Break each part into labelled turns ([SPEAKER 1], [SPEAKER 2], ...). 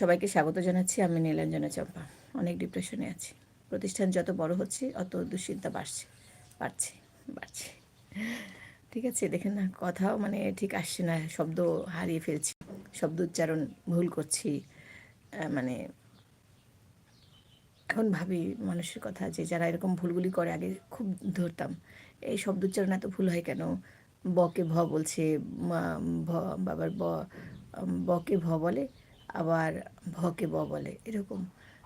[SPEAKER 1] সবাইকে স্বাগত জানাচ্ছি। আমি নীলাঞ্জনা চম্পা। অনেক ডিপ্রেশনে আছি। প্রতিষ্ঠান যত বড় হচ্ছে, অত দুশ্চিন্তা বাড়ছে বাড়ছে বাড়ছে। ঠিক আছে, দেখেন না, কথাও মানে ঠিক আসছে না, শব্দ হারিয়ে ফেলছি, শব্দ উচ্চারণ ভুল করছি মানে এখন ভাবি মানুষের কথা যে যারা এরকম ভুলগুলি করে, আগে খুব ধরতাম, এই শব্দ উচ্চারণ এত ভুল হয় কেন? বকে ভ বলছে বাবার ব বকে ভ বলে আবার ভকে ব বলে, এরকম।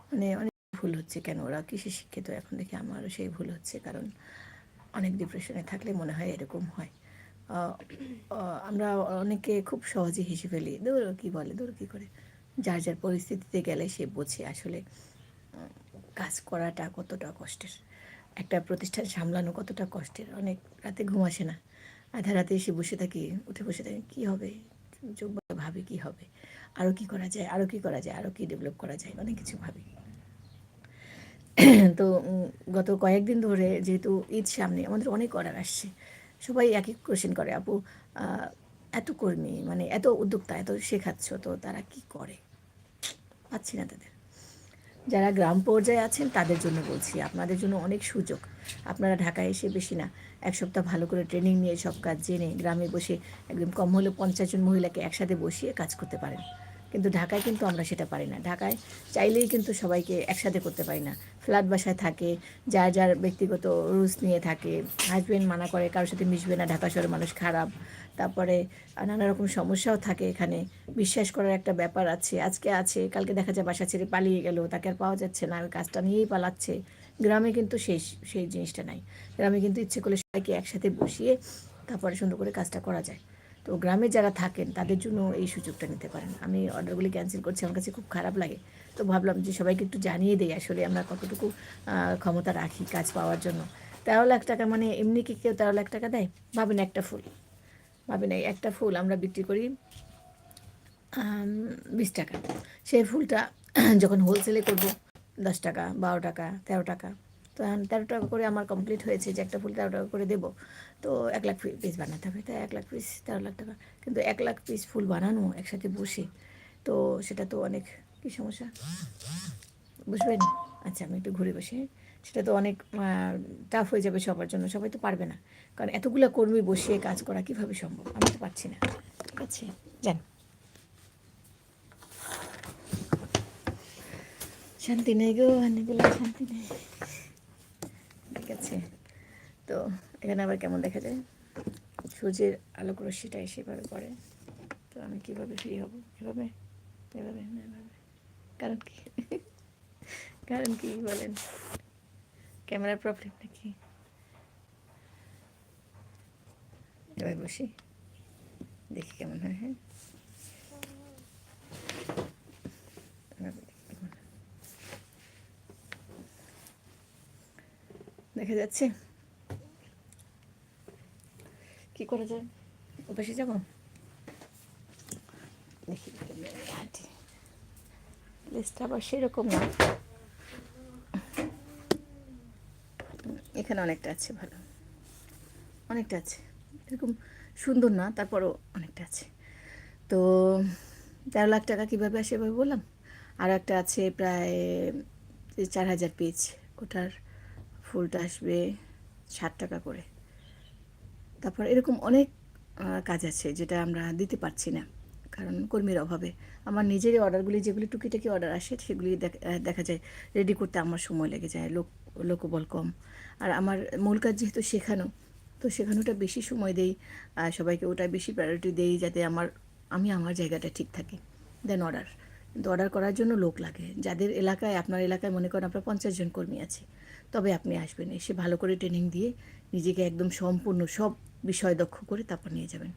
[SPEAKER 1] মানে অনেক ভুল হচ্ছে কেন? ওরা কিসে শিক্ষিত? এখন দেখি আমারও সেই ভুল হচ্ছে, কারণ অনেক ডিপ্রেশনে থাকলে মনে হয় এরকম হয়। আমরা অনেকে খুব সহজে হেসে ফেলি দূর কী বলে? দূর কী করে? যার যার পরিস্থিতিতে গেলে সে বোঝে আসলে, কাজ করাটা কতটা কষ্টের। একটা প্রতিষ্ঠান সামলানো কতটা কষ্টের? অনেক রাতে ঘুম আসে না। আধা রাতে এসে বসে থাকি, উঠে বসে থাকি, কী হবে? চোখ ভাবি কী হবে? আরও কী করা যায় আরও কী করা যায় আরও কী ডেভেলপ করা যায়, অনেক কিছু ভাবি। তো গত কয়েকদিন ধরে যেহেতু ঈদ সামনে, আমাদের অনেক অর্ডার আসছে। সবাই একই কোশ্চেন করে, আপু এত কর্মী মানে এত উদ্যোক্তা, এত শেখাচ্ছ, তো তারা কি করে? পাচ্ছি না তাদের। যারা গ্রাম পর্যায়ে আছেন, তাদের জন্য বলছি, আপনাদের জন্য অনেক সুযোগ। আপনারা ঢাকায় এসে বেশি না, এক সপ্তাহ ভালো করে ট্রেনিং নিয়ে সব কাজ জেনে গ্রামে বসে একদম কম হলে পঞ্চাশ জন মহিলাকে একসাথে বসিয়ে কাজ করতে পারেন। কিন্তু ঢাকায় কিন্তু আমরা সেটা পারি না। ঢাকায় চাইলেই কিন্তু সবাইকে একসাথে করতে পারি না। ফ্ল্যাট বাসায় থাকে, যার যার ব্যক্তিগত রুলস নিয়ে থাকে হাজব্যান্ড মানা করে কারোর সাথে মিশবে না, ঢাকা শহরের মানুষ খারাপ। তারপরে নানা রকম সমস্যাও থাকে এখানে। বিশ্বাস করার একটা ব্যাপার আছে, আজকে আছে, কালকে দেখা যায় বাসা ছেড়ে পালিয়ে গেল, তাকে আর পাওয়া যাচ্ছে না কাজটা নিয়েই পালাচ্ছে। গ্রামে কিন্তু সেই সেই জিনিসটা নাই। গ্রামে কিন্তু ইচ্ছে করলে সবাইকে একসাথে বসিয়ে তারপরে সুন্দর করে কাজটা করা যায়। তো গ্রামে যারা থাকেন, তাদের জন্য এই সুযোগটা নিতে পারেন। আমি অর্ডারগুলি ক্যান্সেল করছি, আমার কাছে খুব খারাপ লাগে। তো ভাবলাম যে সবাইকে একটু জানিয়ে দেই আসলে আমরা কতটুকু ক্ষমতা রাখি কাজ পাওয়ার জন্য। তেরো লাখ টাকা মানে এমনি কি কেউ তেরো লাখ টাকা দেয়? ভাবেন একটা ফুল। ভাবেন এই একটা ফুল আমরা বিক্রি করি বিশ টাকা। সেই ফুলটা যখন হোলসেলে করব, দশ টাকা, বারো টাকা, তেরো টাকা তো তেরো টাকা করে আমার কমপ্লিট হয়েছে যে একটা ফুল তেরো টাকা করে দেবো। তো এক লাখ পিস বানাতে হবে, তাই এক লাখ পিস তেরো লাখ টাকা। কিন্তু এক লাখ পিস ফুল বানানো একসাথে বসে, তো সেটা তো অনেক, কী সমস্যা? বুঝবেন? আচ্ছা আমি একটু ঘুরে বসে সেটা তো অনেক টাফ হয়ে যাবে সবার জন্য, সবাই তো পারবে না। কারণ এতগুলো কর্মী বসিয়ে কাজ করা কীভাবে সম্ভব? আমি তো পারছি না। ঠিক আছে, যান। শান্তি নেই গো, অনেকগুলো শান্তি নেই। ঠিক আছে তো এখানে আবার কেমন দেখা যায়? সূর্যের আলোক রশ্মিটা এসে এভাবে পড়ে। তো আমি কীভাবে ফ্রি হব? এভাবে? এভাবে? এভাবে? কারণ কি? কারণ কি বলেন? ক্যামেরার প্রবলেম নাকি? এবার বসি। দেখি কেমন হয় হ্যাঁ এভাবে দেখি কেমন হয়। দেখা যাচ্ছে। কি করা যায় ওপাশে যাব? দেখি। লিস্টটা আবার সেরকম না। এখানে অনেকটা আছে, ভালো। অনেকটা আছে। এরকম সুন্দর না, তারপরও অনেকটা আছে। তো তেরো লাখ টাকা কীভাবে আসে এভাবে বললাম? আর একটা আছে প্রায় চার হাজার পিস ওটার ফুলটা আসবে ষাট টাকা করে। তারপর এরকম অনেক কাজ আছে যেটা আমরা দিতে পারছি না, কারণ কর্মীর অভাবে। আমার নিজেরই অর্ডারগুলি যেগুলি টুকিটাকি অর্ডার আসে, সেগুলি দেখ- যায় রেডি করতে আমার সময় লেগে যায়, লোক, লোকবল কম। আর আমার মূল কাজ যেহেতু শেখানো, তো শেখানোটা বেশি সময় দেই, আর সবাইকে ওটা বেশি প্রায়োরিটি দেই যাতে আমার, আমি আমার জায়গাটা ঠিক থাকি। দেন অর্ডার কিন্তু অর্ডার করার জন্য লোক লাগে। যাদের এলাকায়, আপনার এলাকায় মনে করেন আপনার পঞ্চাশ জন কর্মী আছে তবে আপনি আসবেন, এসে ভালো করে ট্রেনিং দিয়ে নিজেকে একদম সম্পূর্ণ সব বিষয় দক্ষ করে তারপর নিয়ে যাবেন।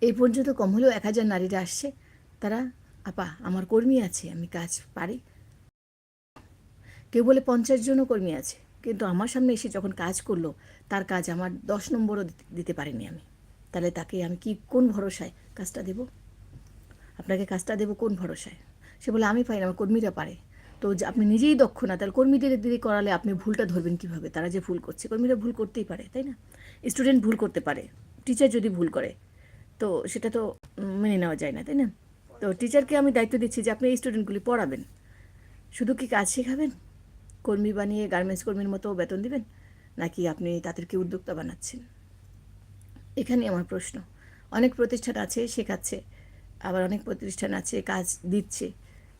[SPEAKER 1] এই পর্যন্ত কম হলেও এক হাজার নারীরা আসছে, তারা, আপা, আমার কর্মী আছে, আমি কাজ পারি। কেউ বলে, পঞ্চাশ জনও কর্মী আছে। কিন্তু আমার সামনে এসে যখন কাজ করল, তার কাজ আমার দশ নম্বরও দিতে- পারিনি আমি। তাহলে তাকে আমি কি, কোন ভরসায় কাজটা দেব? আপনাকে কাজটা দেবো কোন ভরসায়? সে বলে, আমি পারি না, আমার কর্মীরা পারে। তো আপনি নিজেই দক্ষ না, তাহলে কর্মীদের দিয়ে করালে আপনি ভুলটা ধরবেন কীভাবে? তারা যে ভুল করছে, কর্মীরা ভুল করতেই পারে, তাই না? স্টুডেন্ট ভুল করতে পারে টিচার যদি ভুল করে, তো সেটা তো মেনে নেওয়া যায় না, তাই না? তো টিচারকে আমি দায়িত্ব দিচ্ছি যে আপনি এই স্টুডেন্টগুলি পড়াবেন। শুধু কি কাজ শেখাবেন? কর্মী বানিয়ে গার্মেন্টস কর্মীর মতো বেতন দিবেন? নাকি আপনি তাদেরকে উদ্যোক্তা বানাচ্ছেন? এখানে আমার প্রশ্ন। অনেক প্রতিষ্ঠান আছে, শেখাচ্ছে, আবার অনেক প্রতিষ্ঠান আছে, কাজ দিচ্ছে।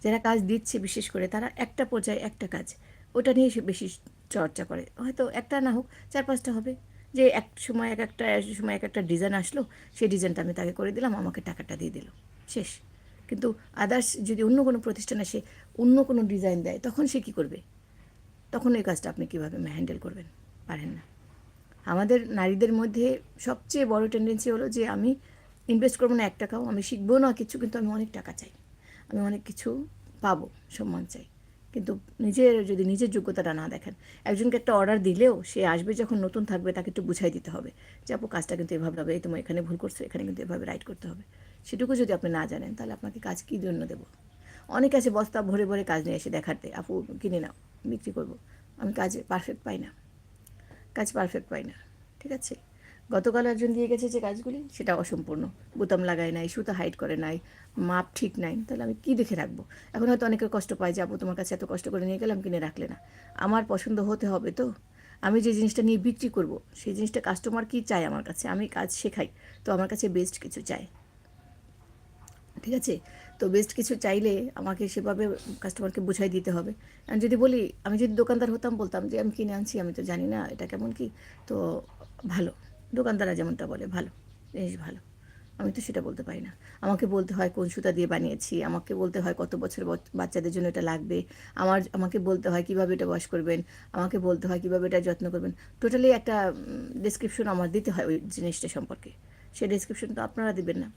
[SPEAKER 1] যারা কাজ দিচ্ছে, বিশেষ করে তারা একটা পর্যায়ে একটা কাজ, ওটা নিয়ে বেশি চর্চা করে। হয়তো একটা না হোক, চার পাঁচটা হবে। যে এক সময় এক একটা, এক সময় এক একটা ডিজাইন আসলো, সেই ডিজাইনটা আমি তাকে করে দিলাম, আমাকে টাকাটা দিয়ে দিল। শেষ। কিন্তু আদার্স যদি অন্য কোনো প্রতিষ্ঠানে সে অন্য কোনো ডিজাইন দেয়, তখন সে কী করবে? তখন এই কাজটা আপনি কীভাবে হ্যান্ডেল করবেন? পারেন না। আমাদের নারীদের মধ্যে সবচেয়ে বড় টেন্ডেন্সি হলো যে আমি ইনভেস্ট করব না এক টাকাও, আমি শিখব না কিছু, কিন্তু আমি অনেক টাকা চাই। আমি অনেক কিছু পাবো সম্মান চাই। কিন্তু নিজের, যদি নিজের যোগ্যতাটা না দেখেন, একজনকে একটা অর্ডার দিলেও সে আসবে যখন নতুন থাকবে, তাকে একটু বুঝাই দিতে হবে যে, আপু, কাজটা কিন্তু এভাবে হবে, এই তোমার এখানে ভুল করছ, এখানে কিন্তু এভাবে রাইট করতে হবে। সেটুকু যদি আপনি না জানেন, তাহলে আপনাকে কাজ কী জন্য দেবো? অনেক আছে বস্তা ভরে ভরে কাজ নিয়ে এসে দেখাতে, আপু, কিনে নাও, বিক্রি করব। আমি কাজে পারফেক্ট পাই না। কাজ পারফেক্ট পাই না, ঠিক আছে? গতকাল একজন দিয়ে গেছে যে কাজগুলি, সেটা অসম্পূর্ণ। বোতাম লাগায় নাই, সুতা হাইট করে নাই, মাপ ঠিক নাই, তাহলে আমি কী দেখে রাখব? এখন হয়তো অনেকের কষ্ট পায় যে আপু তোমার কাছে এত কষ্ট করে নিয়ে গেলাম, কিনে রাখলে না? আমার পছন্দ হতে হবে তো? আমি যে জিনিসটা নিয়ে বিক্রি করব, সেই জিনিসটা কাস্টমার কী চায় আমার কাছে? আমি কাজ শেখাই, তো আমার কাছে বেস্ট কিছু চাই ঠিক আছে? তো বেস্ট কিছু চাইলে আমাকে সেভাবে কাস্টমারকে বুঝাই দিতে হবে। আমি যদি বলি, আমি যদি দোকানদার হতাম, বলতাম যে, আমি কিনে আনছি, আমি তো জানি না, এটা কেমন কি? তো ভালো। দোকানদাররা যেমনটা বলে, ভালো জিনিস ভালো। আমি তো সেটা বলতে পারি না। আমাকে বলতে হয়, কোন সুতা দিয়ে বানিয়েছি? আমাকে বলতে হয়, কত বছর বাচ্চাদের জন্য এটা লাগবে? আমার, আমাকে বলতে হয়, কীভাবে এটা ওয়াশ করবেন? আমাকে বলতে হয়, কীভাবে এটা যত্ন করবেন? টোটালি একটা ডিসক্রিপশন আমার দিতে হয় ওই জিনিসটা সম্পর্কে। সেই ডিসক্রিপশন তো আপনারা দিবেন না।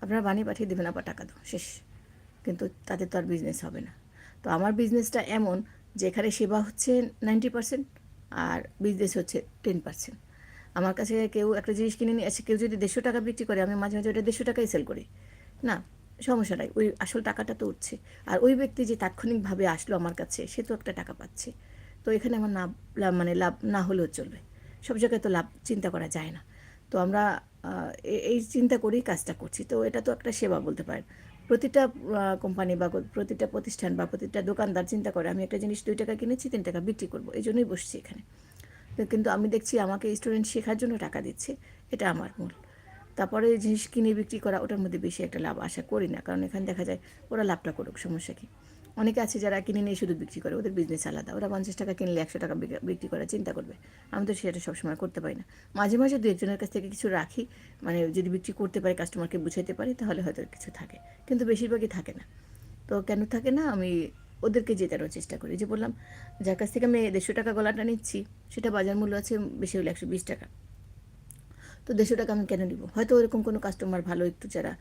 [SPEAKER 1] আপনারা বানিয়ে পাঠিয়ে দেবেন, আবার টাকা দাও, শেষ। কিন্তু তাদের তো আর বিজনেস হবে না। তো আমার বিজনেসটা এমন যে এখানে সেবা হচ্ছে নাইনটি পার্সেন্ট আর বিজনেস হচ্ছে টেন পার্সেন্ট আমার কাছে কেউ একটা জিনিস কিনে নিয়ে আসে কেউ যদি দেড়শো টাকা বিক্রি করে, আমি মাঝে মাঝে ওটা দেড়শো টাকাই সেল করি। না, সমস্যা নাই, ওই আসল টাকাটা তো উঠছে। আর ওই ব্যক্তি যে তাৎক্ষণিকভাবে আসলো আমার কাছে, সে তো একটা টাকা পাচ্ছে। তো এখানে আমার না লাভ মানে লাভ না হলেও চলবে। সব জায়গায় তো লাভ চিন্তা করা যায় না। তো আমরা এই চিন্তা করেই কাজটা করছি। তো এটা তো একটা সেবা বলতে পারেন। প্রতিটা কোম্পানি বা প্রতিটা প্রতিষ্ঠান বা প্রতিটা দোকানদার চিন্তা করে, আমি একটা জিনিস দুই টাকা কিনেছি, তিন টাকা বিক্রি করব। এই জন্যই বসছি এখানে। কিন্তু আমি দেখছি আমাকে স্টুডেন্ট শেখার জন্য টাকা দিচ্ছে। এটা আমার মূল। তারপরে জিনিস কিনে বিক্রি করা, ওটার মধ্যে বেশি একটা লাভ আশা করি না। কারণ এখানে দেখা যায় ওরা লাভটা করুক, সমস্যা কি? অনেকে আছে যারা কিনে নিয়ে শুধু বিক্রি করে, ওদের বিজনেস আলাদা। ওরা পঞ্চাশ টাকা কিনলে একশো টাকা বিক্রি- করার চিন্তা করবে। আমি তো সেটা সবসময় করতে পারি না। মাঝে মাঝে দু একজনের কাছ থেকে কিছু রাখি। মানে যদি বিক্রি করতে পারি কাস্টমারকে বুঝাইতে পারি, তাহলে হয়তো কিছু থাকে। কিন্তু বেশিরভাগই থাকে না। তো কেন থাকে না? আমি ওদেরকে জেতানোর চেষ্টা করি। যে বললাম, যার কাছ থেকে আমি দেড়শো টাকা গলাটা নিচ্ছি, সেটা বাজার মূল্য আছে বেশি হলে একশো বিশ টাকা। তো দেড়শো টাকা আমি কেন নিব? হয়তো ওরকম কোনো কাস্টমার ভালো একটু যারা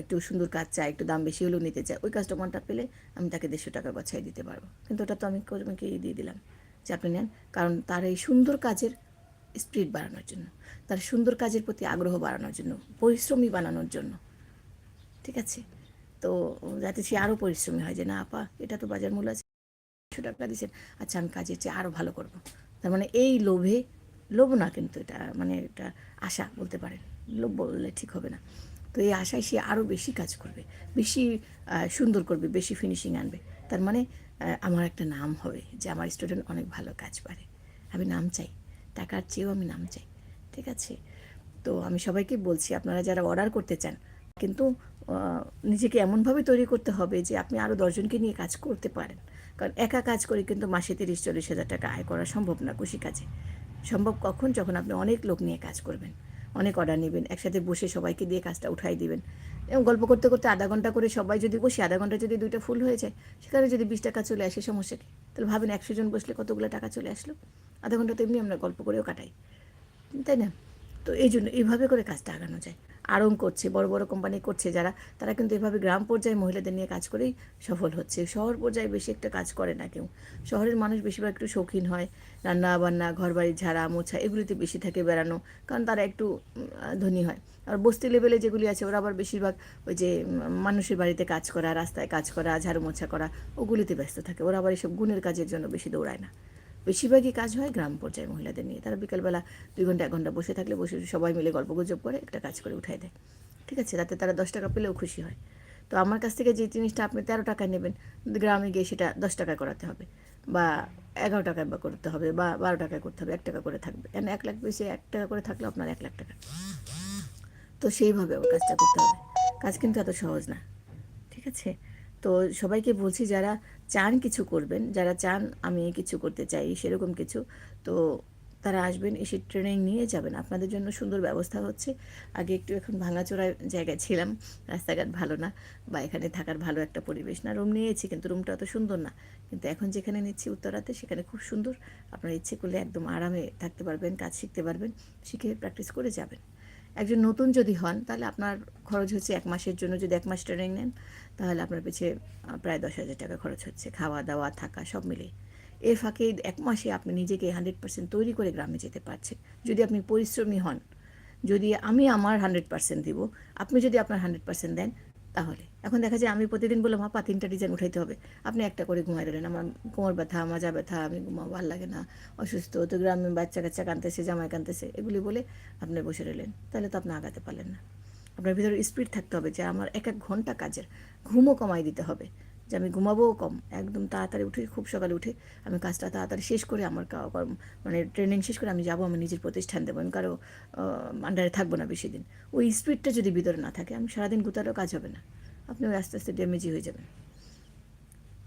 [SPEAKER 1] একটু সুন্দর কাজ চায়, একটু দাম বেশি হলেও নিতে চায়, ওই কাস্টমারটা পেলে আমি তাকে দেড়শো টাকা গছাই দিতে পারব। কিন্তু ওটা তো আমি কর্মীকে দিয়ে দিলাম? যে আপনি নেন, কারণ তার এই সুন্দর কাজের স্পিড বাড়ানোর জন্য, তার সুন্দর কাজের প্রতি আগ্রহ বাড়ানোর জন্য পরিশ্রমী বানানোর জন্য, ঠিক আছে? তো যাতে সে আরও পরিশ্রমী হয় যে, না, আপা, এটা তো বাজার মূল্য আছে, একশো টাকা দিয়েছেন আচ্ছা আমি কাজের চেয়ে আরও ভালো করব। তার মানে এই লোভে, লোভ না কিন্তু এটা মানে এটা আশা বলতে পারেন, লোভ বললে ঠিক হবে না। তো এই আশায় সে আরও বেশি কাজ করবে, বেশি সুন্দর করবে, বেশি ফিনিশিং আনবে। তার মানে আমার একটা নাম হবে যে, আমার স্টুডেন্ট অনেক ভালো কাজ পারে। আমি নাম চাই, টাকার চেয়েও আমি নাম চাই, ঠিক আছে? তো আমি সবাইকে বলছি, আপনারা যারা অর্ডার করতে চান, কিন্তু নিজেকে এমনভাবে তৈরি করতে হবে যে আপনি আরও দশজনকে নিয়ে কাজ করতে পারেন। কারণ একা কাজ করে কিন্তু মাসে তিরিশ, চল্লিশ হাজার টাকা আয় করা সম্ভব না কৃষি কাজে। সম্ভব কখন? যখন আপনি অনেক লোক নিয়ে কাজ করবেন। অনেক অর্ডার নেবেন, একসাথে বসে সবাইকে দিয়ে কাজটা উঠাই দিবেন। এবং গল্প করতে করতে আধা ঘণ্টা করে সবাই যদি বসে, আধা ঘণ্টা যদি দুইটা ফুল হয়ে যায়, সেখানে যদি বিশ টাকা চলে আসে, সমস্যা কি? তাহলে ভাবেন একশো জন বসলে কতগুলো টাকা চলে আসলো? আধা ঘণ্টা তো এমনি আমরা গল্প করেও কাটাই। তাই না? তো এই জন্য এইভাবে করে কাজটা আগানো যায়। আরং করছে, বড় বড় কোম্পানি করছে যারা, তারা কিন্তু এভাবে গ্রাম পর্যায়ে মহিলাদের নিয়ে কাজ করেই সফল হচ্ছে। শহর পর্যায়ে বেশি একটা কাজ করে না কেউ। শহরের মানুষ বেশিরভাগ একটু শৌখিন হয়, রান্না বান্না ঘর বাড়ি ঝাড়া, মোছা এগুলিতে বেশি থাকে বেড়ানো, কারণ তারা একটু ধনী হয়। আর বস্তি লেভেলে যেগুলি আছে, ওরা আবার বেশিরভাগ ওই যে মানুষের বাড়িতে কাজ করা, রাস্তায় কাজ করা, ঝাড়ু মোছা করা, ওগুলিতে ব্যস্ত থাকে। ওরা আবার এসব গুণের কাজের জন্য বেশি দৌড়ায় না। বেশিরভাগই কাজ হয় গ্রাম পর্যায়ে মহিলাদের নিয়ে। তারা বিকালবেলা দুই ঘণ্টা, এক ঘণ্টা বসে থাকলে বসে সবাই মিলে গল্প গুজব করে, একটা কাজ করে উঠাই দেয়। ঠিক আছে? তাতে তারা দশ টাকা পেলেও খুশি হয়। তো আমার কাছ থেকে যে জিনিসটা আপনি তেরো টাকায় নেবেন গ্রামে গিয়ে সেটা দশ টাকায় করাতে হবে বা এগারো টাকায় বা করতে হবে বা বারো টাকায় করতে হবে, এক টাকা করে থাকবে। কেন এক লাখ বেশি, এক টাকা করে থাকলে আপনার এক লাখ টাকা। তো সেইভাবে ওর কাজটা করতে হবে। কাজ কিন্তু এত সহজ না। ঠিক আছে? তো সবাইকে বলছি যারা চান কিছু করবেন, যারা চান আমি কিছু করতে চাই, সেরকম কিছু, তো তারা আসবেন, এসে ট্রেনিং নিয়ে যাবেন। আপনাদের জন্য সুন্দর ব্যবস্থা হচ্ছে। আগে একটু এখন ভাঙাচোরা জায়গায় ছিলাম, রাস্তাঘাট ভালো না বা এখানে থাকার ভালো একটা পরিবেশ না। রুম নিয়েছি, কিন্তু রুমটা অত সুন্দর না। কিন্তু এখন যেখানে নিচ্ছি উত্তরাতে, সেখানে খুব সুন্দর। আপনারা ইচ্ছে করলে একদম আরামে থাকতে পারবেন, কাজ শিখতে পারবেন, শিখে প্র্যাকটিস করে যাবেন। একজন নতুন যদি হন, তাহলে আপনার খরচ হচ্ছে এক মাসের জন্য, যদি এক মাস ট্রেনিং নেন, তাহলে আপনার পিছিয়ে প্রায় দশ হাজার টাকা খরচ হচ্ছে। খাওয়া দাওয়া, থাকা, সব মিলিয়ে। এর ফাঁকে এক মাসে আপনি নিজেকে হান্ড্রেড পার্সেন্ট তৈরি করে গ্রামে যেতে পারছেন। যদি আপনি পরিশ্রমী হন, যদি আমি আমার হান্ড্রেড পার্সেন্ট দিব, আপনি যদি আপনার হান্ড্রেড পার্সেন্ট দেন তাহলে। এখন দেখা যায় আমি প্রতিদিন বললাম, আপা, তিনটা ডিজাইন উঠাইতে হবে। আপনি একটা করে ঘুমাই দিলেন আমার কোমর ব্যথা, মাজা ব্যথা, আমি ঘুমা ভালো লাগে না, অসুস্থ, তো গ্রামে বাচ্চা কাচ্চা কাঁদতেছে, জামাই কাঁদতেছে, এগুলি বলে আপনি বসে রইলেন। তাহলে তো আপনি আগাতে পারলেন না। আপনার ভিতরে স্পিড থাকতে হবে যে আমার এক এক ঘণ্টা কাজের, ঘুমও কমাই দিতে হবে। যে আমি ঘুমাবোও কম, একদম তাড়াতাড়ি উঠে, খুব সকালে উঠে আমি কাজটা তাড়াতাড়ি শেষ করে আমার কর্ম- মানে ট্রেনিং শেষ করে আমি যাব, আমি নিজের প্রতিষ্ঠান দেবো, আমি কারও আন্ডারে থাকব না বেশি দিন। ওই স্পিডটা যদি ভিতরে না থাকে, আমি সারাদিন গুতারও কাজ হবে না। আপনি ওই আস্তে আস্তে ড্যামেজই হয়ে যাবেন।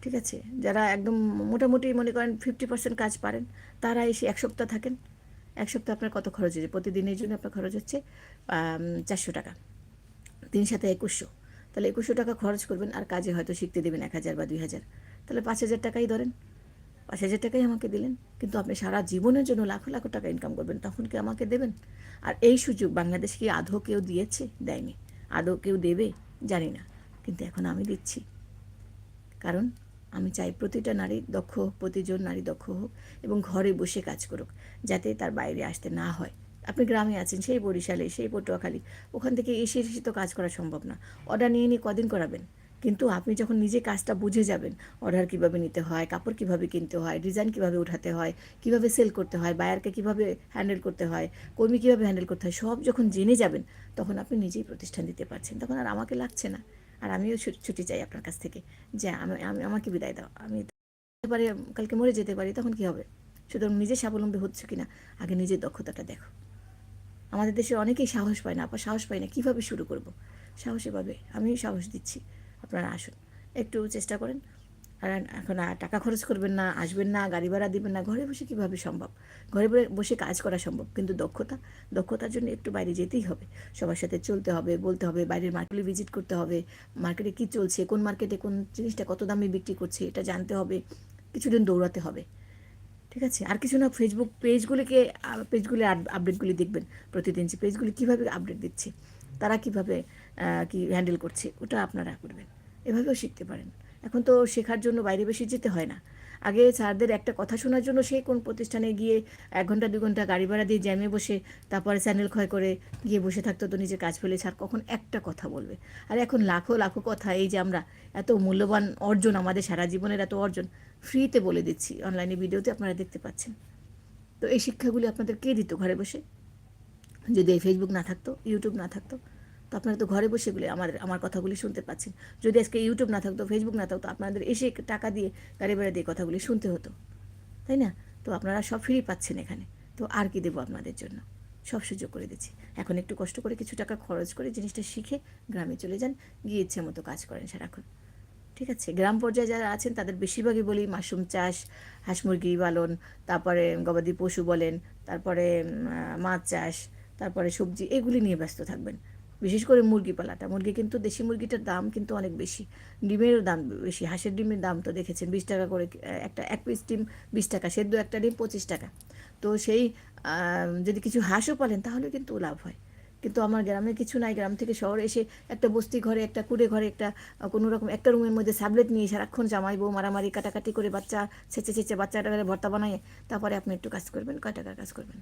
[SPEAKER 1] ঠিক আছে? যারা একদম মোটামুটি মনে করেন ফিফটি পার্সেন্ট কাজ পারেন, তারা এসে এক সপ্তাহ থাকেন। এক সপ্তাহ আপনার কত খরচ হচ্ছে প্রতিদিনের জন্য আপনার খরচ হচ্ছে চারশো টাকা। তিন সাথে একুশশো। তাহলে একুশশো টাকা খরচ করবেন, আর কাজে হয়তো শিখতে দেবেন এক হাজার বা দুই হাজার। তাহলে পাঁচ হাজার টাকাই ধরেন। পাঁচ হাজার টাকাই আমাকে দিলেন, কিন্তু আপনি সারা জীবনের জন্য লাখো লাখো টাকা ইনকাম করবেন, তখন কি আমাকে দেবেন? আর এই সুযোগ বাংলাদেশ কি আদৌ কেউ দিয়েছে? দেয়নি। আদৌ কেউ দেবে? জানি না। কিন্তু এখন আমি দিচ্ছি। কারণ আমি চাই প্রতিটা নারী দক্ষ হোক প্রতিজন নারী দক্ষ হোক এবং ঘরে বসে কাজ করুক, যাতে তার বাইরে আসতে না হয়। আপনি গ্রামে আছেন, সেই বরিশালে, সেই পটুয়াখালী, ওখান থেকে এসে এসে তো কাজ করা সম্ভব না। অর্ডার নিয়ে নিয়ে কদিন করাবেন? কিন্তু আপনি যখন নিজে কাজটা বুঝে যাবেন অর্ডার কীভাবে নিতে হয়, কাপড় কীভাবে কিনতে হয় ডিজাইন কীভাবে উঠাতে হয়, কীভাবে সেল করতে হয় বায়ারকে কীভাবে হ্যান্ডেল করতে হয়, কর্মী কীভাবে হ্যান্ডেল করতে হয়, সব যখন জেনে যাবেন, তখন আপনি নিজেই প্রতিষ্ঠান দিতে পারছেন। তখন আর আমাকে লাগছে না। আর আমিও ছুটি- চাই আপনার কাছ থেকে যে আমি আমি, আমাকে বিদায় দাও। আমি কালকে মরে যেতে পারি, তখন কি হবে? সুতরাং নিজে স্বাবলম্বী হচ্ছে কিনা, আগে নিজের দক্ষতাটা দেখো। আমাদের দেশে অনেকেই সাহস পায় না, আপা সাহস পায় না, কীভাবে শুরু করব? সাহসী পাবে আমি সাহস দিচ্ছি, আপনারা আসুন। একটু চেষ্টা করেন। আর এখন টাকা খরচ করবেন না, আসবেন না, গাড়ি ভাড়া দেবেন না, ঘরে বসে কীভাবে সম্ভব? ঘরে বসে কাজ করা সম্ভব, কিন্তু দক্ষতা, দক্ষতার জন্য একটু বাইরে যেতেই হবে। সবার সাথে চলতে হবে, বলতে হবে, বাইরের মার্কেটে ভিজিট করতে হবে মার্কেটে কী চলছে, কোন মার্কেটে কোন জিনিসটা কত দামে বিক্রি করছে, এটা জানতে হবে, কিছুদিন দৌড়াতে হবে। ঠিক আছে? আর কিছু না ফেসবুক পেজগুলিকে পেজগুলি আপডেটগুলি দেখবেন প্রতিদিন যে পেজগুলি কীভাবে আপডেট দিচ্ছে, তারা কীভাবে কি হ্যান্ডেল করছে, ওটা আপনারা করবেন। এভাবেও শিখতে পারেন। এখন তো শেখার জন্য বাইরে বেশি যেতে হয় না। আগে স্যারদের একটা কথা শোনার জন্য সে কোন প্রতিষ্ঠানে গিয়ে এক ঘণ্টা দু ঘণ্টা গাড়ি ভাড়া দিয়ে জ্যামে বসে, তারপরে চ্যানেল ক্ষয় করে গিয়ে বসে থাকতো তো নিজের কাজ ফেলে, স্যার কখন একটা কথা বলবে? আর এখন লাখো লাখো কথা, এই যে আমরা এত মূল্যবান অর্জন, আমাদের সারা জীবনের এত অর্জন ফ্রিতে বলে দিচ্ছি। অনলাইনে ভিডিওতে আপনারা দেখতে পাচ্ছেন। তো এই শিক্ষাগুলি আপনাদের কে দিত ঘরে বসে? যদি এই ফেসবুক না থাকতো ইউটিউব না থাকতো, তো আপনারা তো ঘরে বসে এগুলি আমার আমার কথাগুলি শুনতে পাচ্ছেন। যদি আজকে ইউটিউব না থাকতো ফেসবুক না থাকতো, আপনাদের এসে টাকা দিয়ে, গাড়ি ভাড়া দিয়ে কথাগুলি শুনতে হতো। তাই না? তো আপনারা সব ফ্রি পাচ্ছেন এখানে। তো আর কি দেবো আপনাদের জন্য? সব সুযোগ করে দিচ্ছি। এখন একটু কষ্ট করে কিছু টাকা খরচ করে জিনিসটা শিখে গ্রামে চলে যান, গিয়ে ইচ্ছে মতো কাজ করেন সারাক্ষণ। ঠিক আছে, গ্রাম পর্যায়ে যারা আছেন তাদের বেশিরভাগই বলি মাশরুম চাষ, হাঁস মুরগি পালন, তারপরে গবাদি পশু বলেন, তারপরে মাছ চাষ, তারপরে সবজি, এগুলি নিয়ে ব্যস্ত থাকবেন। বিশেষ করে মুরগি পালাটা। মুরগি কিন্তু দেশি মুরগিটার দাম কিন্তু অনেক বেশি। ডিমেরও দাম বেশি। হাঁসের ডিমের দাম তো দেখেছেন, বিশ টাকা করে, একটা, এক পিস ডিম বিশ টাকা, সেদ্ধ একটা ডিম পঁচিশ টাকা। তো সেই যদি কিছু হাঁসও পালেন তাহলে কিন্তু লাভ হয়। কিন্তু আমার গ্রামে কিছু নাই। গ্রাম থেকে শহরে এসে একটা বস্তি ঘরে, একটা কুড়ে ঘরে, একটা কোনো রকম, একটা রুমের মধ্যে স্যাবলেট নিয়ে সারাক্ষণ জামাই বউ মারামারি, কাটাকাটি করে বাচ্চা ছেঁচে ছেঁচে বাচ্চাটা ভর্তা বানায়। তারপরে আপনি একটু কাজ করবেন, কয় টাকার কাজ করবেন?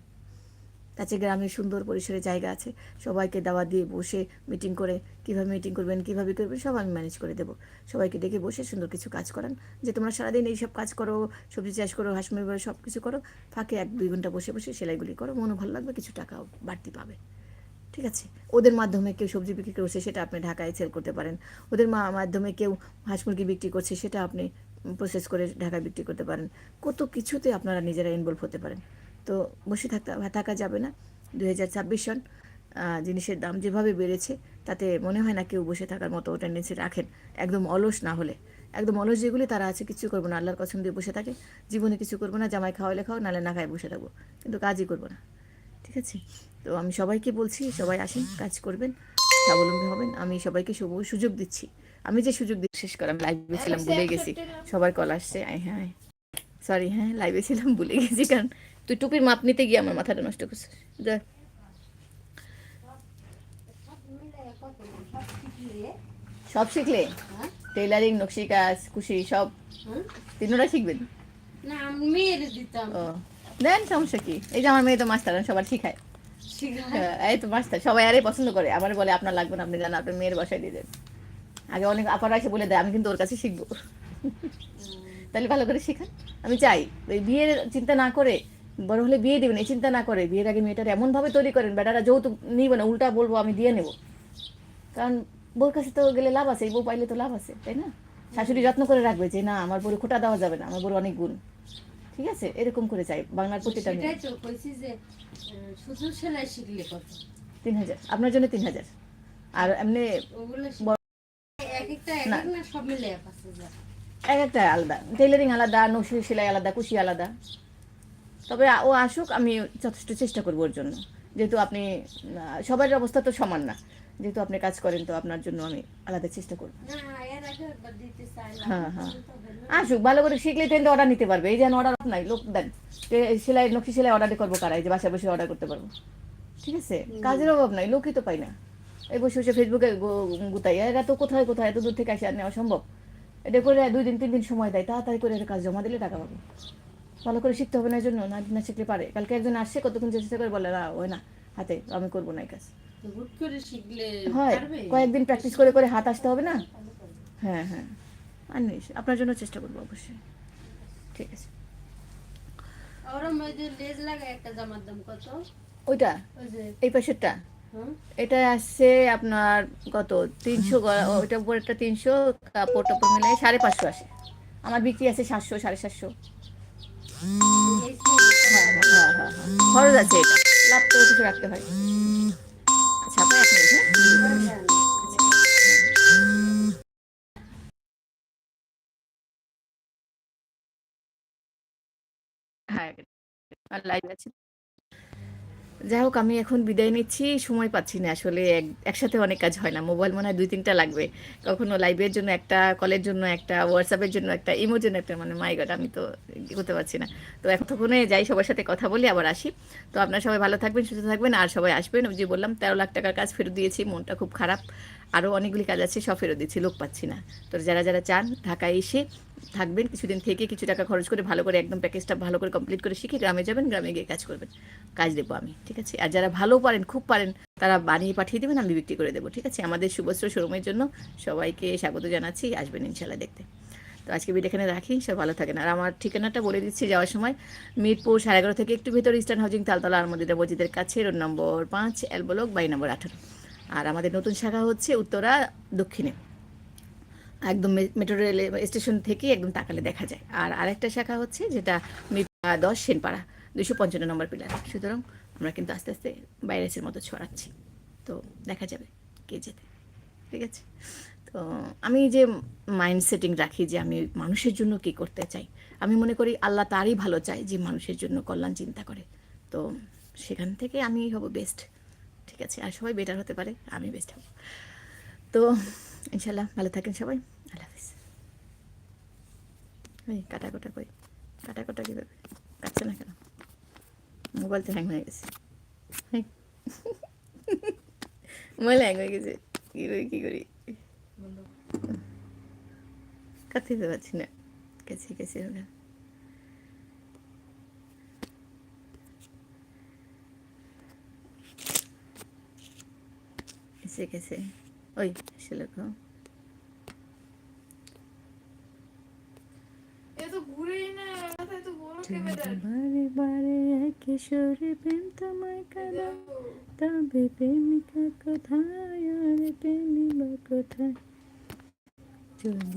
[SPEAKER 1] কাছে গ্রামে সুন্দর পরিসরে জায়গা আছে। সবাইকে দাওয়া দিয়ে বসে মিটিং করে, কীভাবে মিটিং করবেন, কীভাবে করবেন, সব আমি ম্যানেজ করে দেবো। সবাইকে ডেকে বসে সুন্দর কিছু কাজ করান। যে তোমরা সারাদিন এইসব কাজ করো, সবজি চাষ করো, হাঁস মুরগি সব কিছু করো, ফাঁকে এক দুই ঘণ্টা বসে বসে সেলাইগুলি করো। মনও ভালো লাগবে, কিছু টাকাও বাড়তি পাবে। ঠিক আছে? ওদের মাধ্যমে কেউ সবজি বিক্রি করছে, সেটা আপনি ঢাকায় সেল করতে পারেন। ওদের মাধ্যমে কেউ হাঁস মুরগি বিক্রি করছে, সেটা আপনি প্রসেস করে ঢাকায় বিক্রি করতে পারেন। কত কিছুতে আপনারা নিজেরা ইনভলভ হতে পারেন। তো বসে থাকতে থাকা যাবে না। দুই হাজার ছাব্বিশ সন জিনিসের দাম যেভাবে বেড়েছে, তাতে মনে হয় না কেউ বসে থাকার মতো টেন্ডেন্সি রাখেন। একদম অলস না হলে। একদম অলস যেগুলি, তারা আছে, কিছু করব না। আল্লাহর কসম দিয়ে বসে থাকে। জীবনে কিছু করব না। জামাই খাওয়াইলে খাও নালে না খায় বসে থাকব। কিন্তু কাজই করব না। ঠিক আছে? তো আমি সবাইকে বলছি সবাই আসেন কাজ করবেন স্বাবলম্বী হবেন। আমি সবাইকে সবু- সুযোগ দিচ্ছি। আমি যে সুযোগ দিয়ে শেষ করে আমি লাইভে ছিলাম ভুলে গেছি। সবার কল আসছে হ্যাঁ। সরি হ্যাঁ লাইভে ছিলাম ভুলে গেছি কারণ তুই টুপির মাপ নিতে গিয়ে আমার মাথাটা নষ্ট করছিস। যা। সব শিখলে? টেলারিং নকশি কাজ কুশি সব। তিনোটা শিখবেন?
[SPEAKER 2] না আমি দিতাম।
[SPEAKER 1] ও। দেন সমস্যা কি? এই যে আমার মেয়ে তো মাস্টার সবার শিখায়। হ্যাঁ, এই তো মাস্টার সবাই আরে পছন্দ করে। আমার বলে আপনার লাগবে না আপনি জানেন আপনার মেয়ের বাসায় দিয়ে দেন। আগে অনেক আপারা এসে বলে দেয় আমি কিন্তু ওর কাছে শিখব। তাহলে ভালো করে শেখান। আমি চাই ওই বিয়ের চিন্তা না করে বড় হলে বিয়ে দেবেন এই চিন্তা না করে বিয়ের আগে মেয়েটার এমন ভাবে তৈরি করেন বেটারা যৌতুক নিবে না উল্টা বলব আমি দিয়ে নেব। কারণ বউর কাছে তো গেলে লাভ আছে এই বউ পাইলে তো লাভ আছে তাই না? শাশুড়ি যত্ন করে রাখবে যে না আমার বড় খোটা দেওয়া যাবে না আমার বড় অনেক গুণ। ঠিক আছে? এরকম করে চাই বাংলার প্রতিটা
[SPEAKER 2] শুধু সেলাই শিখলে কত?
[SPEAKER 1] তিন হাজার। আপনার জন্য তিন হাজার। আর এমনি
[SPEAKER 2] এক একটা
[SPEAKER 1] আলাদা। টেলারিং আলাদা নকশি সেলাই আলাদা কুশি আলাদা। তবে ও আসুক আমি যথেষ্ট চেষ্টা করব ওর জন্য। যেহেতু আপনি সবার অবস্থা তো সমান না। যেহেতু আপনি কাজ করেন তো আপনার জন্য আমি আলাদা চেষ্টা করব। হ্যাঁ, হ্যাঁ। আসুক ভালো করে শিখলে তো অর্ডার নিতে পারবে। এই যেন অর্ডার নাই লোক দেন। সেলাই নকশি সেলাই অর্ডার করব কারা? এই যে বাসায় বসে অর্ডার করতে পারব। ঠিক আছে? কাজের অভাব নাই লোকই তো পাই না। এই বসে বসে ফেসবুকে গুতাই এরা তো কোথায় কোথায়? এত দূর থেকে আসে আর নেওয়া সম্ভব? এটা করে দুই দিন তিন দিন সময় দেয়। তাড়াতাড়ি করে কাজ জমা দিলে টাকা পাবো। ভালো করে শিখতে হবে না জন্য না না শিখলে পারে। কালকে একজন আসছে কতক্ষণ চেষ্টা করে বলে না ওই না হাতে আমি করব না এই কাজ।
[SPEAKER 2] হুট করে শিখলে
[SPEAKER 1] হয় কয়েকদিন প্র্যাকটিস করে করে হাত আসতে হবে না? হ্যাঁ হ্যাঁ। আর নেই আপনার জন্য চেষ্টা করব অবশ্যই। ঠিক আছে।
[SPEAKER 2] একটা
[SPEAKER 1] ওইটা? এই পাশেরটা? এটা আসছে আপনার কত? তিনশো ওইটা উপরেরটা তিনশো কাপড় টাপড় মিলে সাড়ে পাঁচশো আসে। আমার বিক্রি আছে সাতশো সাড়ে সাতশো। হ্যাঁ হ্যাঁ হ্যাঁ। খরচ আছে এটা। লাভ তো কিছু রাখতে হয়। হ্যাঁ লাইভ আছে। যাই হোক, আমি এখন বিদায় নিচ্ছি। সময় পাচ্ছি না আসলে একসাথে অনেক কাজ হয় না। মোবাইল মনে হয় দুই তিনটা লাগবে। কখনো লাইভের জন্য একটা কলের জন্য একটা হোয়াটসঅ্যাপের জন্য একটা ইমোর জন্য একটা মানে মাই আমি তো করতে পারছি না। তো এতক্ষণে যাই, সবার সাথে কথা বলি, আবার আসি। তো আপনারা সবাই ভালো থাকবেন, সুস্থ থাকবেন, আর সবাই আসবেন যে বললাম, তেরো লাখ টাকার কাজ ফেরত দিয়েছি, মনটা খুব খারাপ। আরও অনেকগুলি কাজ আছে, সব ফেরত দিচ্ছি, লোক পাচ্ছি না। তো যারা যারা চান, ঢাকায় এসে থাকবেন, কিছুদিন থেকে কিছু টাকা খরচ করে ভালো করে একদম প্যাকেজটা ভালো করে কমপ্লিট করে শিখে গ্রামে যাবেন, গ্রামে গিয়ে কাজ করবেন। কাজ দেবো আমি, ঠিক আছে? আর যারা ভালো পারেন, খুব পারেন, তারা বানিয়ে পাঠিয়ে দেবেন, আমি বিক্রি করে দেবো, ঠিক আছে? আমাদের শুভস্ত্র শোরুমের জন্য সবাইকে স্বাগত জানাচ্ছি, আসবেন ইনশাল্লাহ দেখতে। তো আজকে ভিডিও এখানে রাখি, সব ভালো থাকেন। আর আমার ঠিকানাটা বলে দিচ্ছি, যাওয়ার সময় মিরপুর সাড়ে এগারো থেকে একটু ভিতর ইস্টার্ন হাউজিং তালতলা আর আলমদিদা মসজিদের কাছে রোড নম্বর পাঁচ এল ব্লক বাই নম্বর আঠারো। আর আমাদের নতুন শাখা হচ্ছে উত্তরা দক্ষিণে। একদম মেট্রো রেল স্টেশন থেকে একদম তাকালে দেখা যায়। আর আরেকটা শাখা হচ্ছে যেটা দশ, সেনপাড়া দুশো পঞ্চান্ন নম্বর পিলার সুতরাং আমরা কিন্তু আস্তে আস্তে ভাইরাসের মতো ছড়াচ্ছি। তো দেখা যাবে কে যেতে ঠিক আছে? তো আমি যে মাইন্ড সেটিং রাখি যে আমি মানুষের জন্য কি করতে চাই, আমি মনে করি আল্লাহ তারই ভালো চায় যে মানুষের জন্য কল্যাণ চিন্তা করে। তো সেখান থেকে আমি হব বেস্ট ঠিক আছে? আর সবাই বেটার হতে পারে, আমি বেস্ট হব। তো ইনশাল্লাহ ভালো থাকেন সবাই আল্লাহ হাফিজ। ওই কাটা কোটা কই? কাটা কোটা কীভাবে? কাটছে না কেন? মোবাইল তো হ্যাং হয়ে গেছে। হেই। মোবাইল হ্যাং হয়ে গেছে। কী করি কী করি? কাটতে পারছি না। কেছে কেছে ওটা কেছে কেছে ওই
[SPEAKER 3] সে লেখো
[SPEAKER 1] বারে বারে সুরে প্রেম তোমায় কাদা। তবে প্রেমিকা কোথায় আর প্রেমিকা কোথায়? চলে